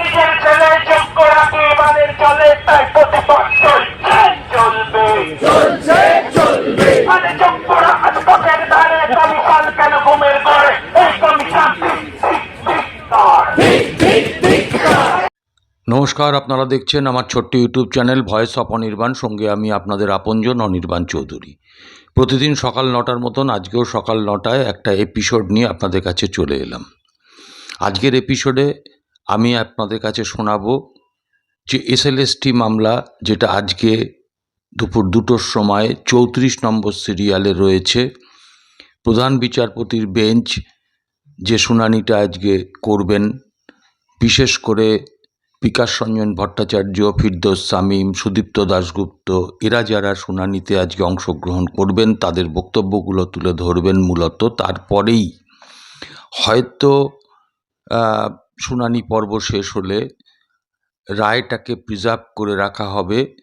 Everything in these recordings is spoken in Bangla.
নিজের ছেলে যোগ্য রাখি এবারের চলে তাই প্রতিপদ চলছে চলবে। চলছে চলবে। মানে যোগ্য রাখার পথের ধারে কমিশন কেন ঘুমের ঘরে? এই কমিশন ঠিক ঠিক ঠিক নমস্কার আপনারা দেখছেন আমার ছোট্ট YouTube channel voice of Anirban. সঙ্গে আমি আপনাদের আপনজন অনির্বাণ চৌধুরী। প্রতিদিন সকাল নটার মতন আজকেও সকাল নটায় একটা এপিসোড নিয়ে আপনাদের কাছে চলে এলাম। আজকের এপিসোডে আমি আপনাদের কাছে শোনাব যে এসএলএসটি মামলা যেটা আজকে দুপুর দুটোর সময় চৌত্রিশ নম্বর সিরিয়ালে রয়েছে। প্রধান বিচারপতির বেঞ্চ যে শুনানিটা আজকে করবেন, বিশেষ করে বিকাশ রঞ্জন ভট্টাচার্য, ফিরদোস শামীম, সুদীপ্ত দাশগুপ্ত, এরা যারা শুনানিতে আজকে অংশগ্রহণ করবেন, তাদের বক্তব্যগুলো তুলে ধরবেন মূলত। তারপরেই হয়তো শুনানি পর্ব শেষ হলে রায়টাকে প্রিজার্ভ করে রাখা হবে,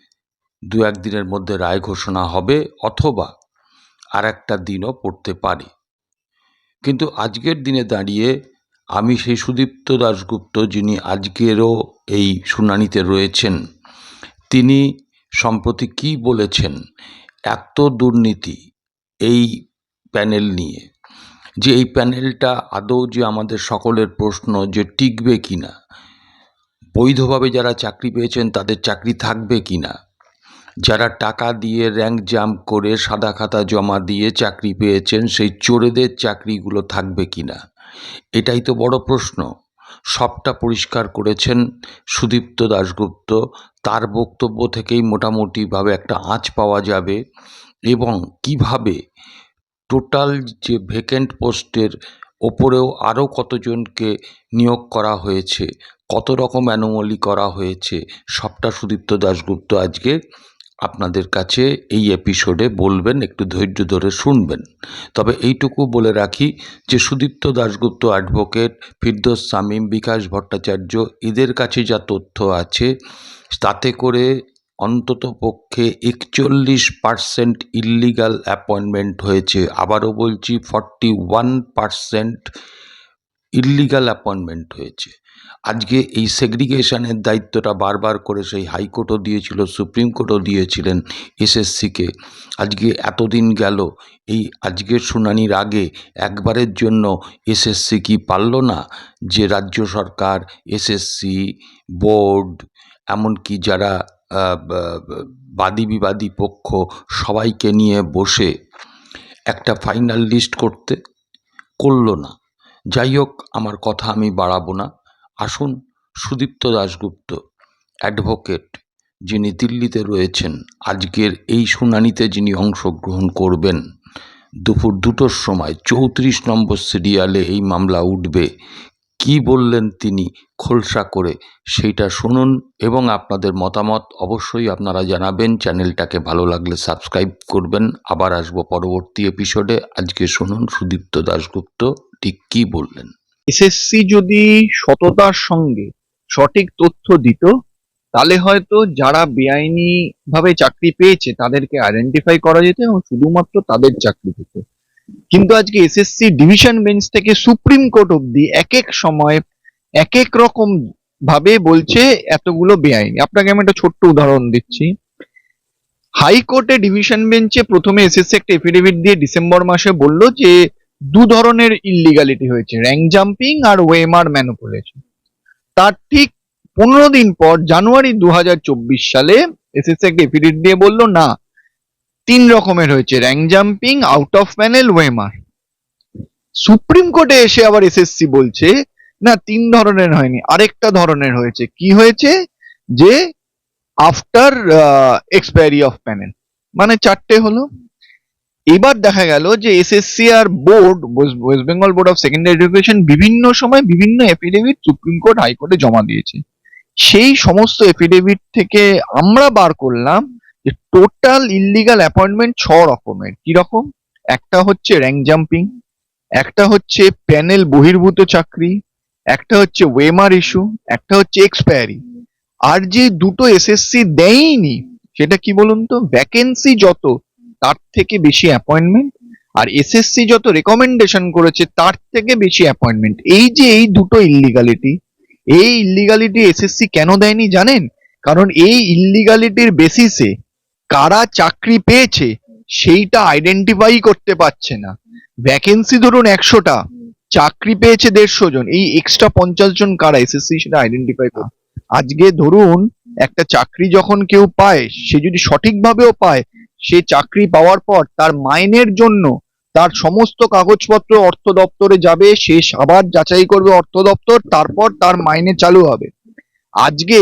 দু একদিনের মধ্যে রায় ঘোষণা হবে অথবা আর একটা দিনও পড়তে পারে। কিন্তু আজকের দিনে দাঁড়িয়ে আমি সেই সুদীপ্ত দাশগুপ্ত যিনি আজকেরও এই শুনানিতে রয়েছেন, তিনি সম্প্রতি কী বলেছেন? এত দুর্নীতি এই প্যানেল নিয়ে। যে এই প্যানেলটা আদৌ যে আমাদের সকলের প্রশ্ন যে টিকবে কি না, বৈধভাবে যারা চাকরি পেয়েছেন তাদের চাকরি থাকবে কি না, যারা টাকা দিয়ে র্যাঙ্ক জাম্প করে সাদা খাতা জমা দিয়ে চাকরি পেয়েছেন সেই চোরেদের চাকরিগুলো থাকবে কি না, এটাই তো বড় প্রশ্ন। সবটা পরিষ্কার করেছেন সুদীপ্ত দাশগুপ্ত। তার বক্তব্য থেকেই মোটামুটিভাবে একটা আঁচ পাওয়া যাবে এবং কীভাবে টোটাল যে ভেকেন্ট পোস্টের ওপরেও আরও কতজনকে নিয়োগ করা হয়েছে, কত রকম অ্যানোমলি করা হয়েছে, সবটা সুদীপ্ত দাশগুপ্ত আজকে আপনাদের কাছে এই এপিসোডে বলবেন, একটু ধৈর্য ধরে শুনবেন। তবে এইটুকু বলে রাখি যে সুদীপ্ত দাশগুপ্ত অ্যাডভোকেট ফিরদোস শামীম, বিকাশ ভট্টাচার্য, এদের কাছে যা তথ্য আছে, তাতে করে অন্তত পক্ষে একচল্লিশ পার্সেন্ট ইল্লিগাল অ্যাপয়েন্টমেন্ট হয়েছে। আবারও বলছি forty one percent illegal appointment হয়েছে। আজকে এই সেগ্রিগেশনের দায়িত্বটা বারবার করে সেই হাইকোর্টও দিয়েছিল, সুপ্রিম কোর্টও দিয়েছিলেন এসএসসিকে। আজকে এতদিন গেল, এই আজকের শুনানির আগে একবারের জন্য এসএসসি কি পারল না? যে রাজ্য সরকার, এসএসসি, বোর্ড, এমনকি যারা বাদী বিবাদী পক্ষ সবাইকে নিয়ে বসে একটা ফাইনাল লিস্ট করতে করল না। যাই হোক, আমার কথা আমি বাড়াবো না। আসুন, সুদীপ্ত দাশগুপ্ত অ্যাডভোকেট যিনি দিল্লিতে রয়েছেন, আজকের এই শুনানিতে যিনি অংশগ্রহণ করবেন, দুপুর দুটোর সময় চৌত্রিশ নম্বর সিরিয়ালে এই মামলা উঠবে। কি বললেন তিনি? খোলসা করে। সেইটা শুনুন এবং আপনাদের মতামত অবশ্যই আপনারা জানাবেন। চ্যানেলটাকে ভালো লাগলে সাবস্ক্রাইব করবেন। আবার আসব পরবর্তী এপিসোডে আজকে শুনুন সুদীপ্ত দাশগুপ্ত, ঠিক কী বললেন? এসএসসি যদি সততার সঙ্গে সঠিক তথ্য দিত, তাহলে হয়তো যারা বেআইনি ভাবে চাকরি পেয়েছে, তাদেরকে আইডেন্টিফাই করা যেত এবং শুধুমাত্র তাদের চাকরি পেত। কিন্তু আজকে এসএসসি ডিভিশন বেঞ্চ থেকে সুপ্রিম কোর্ট অব্দি এক এক সময় এক এক রকম ভাবে বলছে এতগুলো বেআইনি। আপনাকে আমি একটা ছোট্ট উদাহরণ দিচ্ছি। হাইকোর্টে ডিভিশন বেঞ্চে প্রথমে এসএসসি একটা এফিডেভিট দিয়ে ডিসেম্বর মাসে বলল যে, দু ধরনের ইলিগালিটি হয়েছে র্যাঙ্ক জাম্পিং আর ওয়েমার ম্যানুপুলেশন তার ঠিক পনেরো দিন পর, জানুয়ারি দু হাজার চব্বিশ সালে এসএসসি একটা এফিডেভিট দিয়ে বলল, না, তিন রকমের হয়েছে rank jumping out of panel ওয়েমার সুপ্রিম কোর্টে এসে আবার এসএসসি বলছে না, তিন ধরনের হয়নি, আরেকটা ধরনের হয়েছে। কি হয়েছে? যে আফটার এক্সপায়ারি অফ প্যানেল মানে চারটে হলো। এবার দেখা গেল যে SSC R board west Bengal board of secondary education বিভিন্ন সময় বিভিন্ন এফিডেভিট সুপ্রিম কোর্ট হাইকোর্টে জমা দিয়েছে। সেই সমস্ত এফিডেভিট থেকে আমরা বার করলাম যে টোটাল ইল্লিগাল অ্যাপয়েন্টমেন্ট ছ রকমের। কি রকম? একটা হচ্ছে র্যাঙ্ক জাম্পিং একটা হচ্ছে প্যানেল বহির্ভূত চাকরি একটা হচ্ছে ওয়েমার ইস্যু একটা হচ্ছে এক্সপায়ারি আর যে দুটো এসএসসি দেয়নি সেটা কি বলুন তো? ভ্যাকেন্সি যত, তার থেকে বেশি অ্যাপয়েন্টমেন্ট আর এসএসসি যত রেকমেন্ডেশন করেছে, তার থেকে বেশি অ্যাপয়েন্টমেন্ট এই যে এই দুটো ইল্লিগালিটি এই ইলিগালিটি এসএসসি কেন দেয়নি জানেন? কারণ এই ইলিগালিটির বেসিসে কারা চাকরি পেয়েছে, সেইটা আইডেন্টিফাই করতে পারছে না। ভ্যাকেন্সি ধরুন একশোটা চাকরি পেয়েছে দেড়শো জন। এই এক্সট্রা পঞ্চাশ জন কারা এসএসসি সেটা আইডেন্টিফাই করে আজকে ধরুন একটা চাকরি যখন কেউ পায়, সে যদি সঠিকভাবেও পায়, সে চাকরি পাওয়ার পর তার মাইনের জন্য তার সমস্ত কাগজপত্র অর্থ দপ্তরে যাবে, সে আবার যাচাই করবে অর্থ দপ্তর, তারপর তার মাইনে চালু হবে। আজকে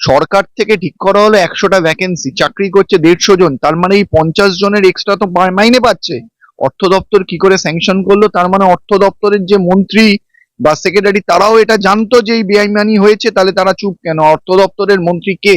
সরকার থেকে ঠিক করা হলো একশোটা ভ্যাকেন্সি চাকরি করছে দেড়শো জন, তার মানে এই পঞ্চাশ জনের এক্সট্রা তো মাইনে পাচ্ছে। অর্থ দপ্তর কি করে স্যাংশন করল? তার মানে অর্থ দপ্তরের যে মন্ত্রী বা সেক্রেটারি তারাও এটা জানতো যে এই বেআইমানি হয়েছে, তাহলে তারা চুপ কেন? অর্থ দপ্তরের মন্ত্রী কে?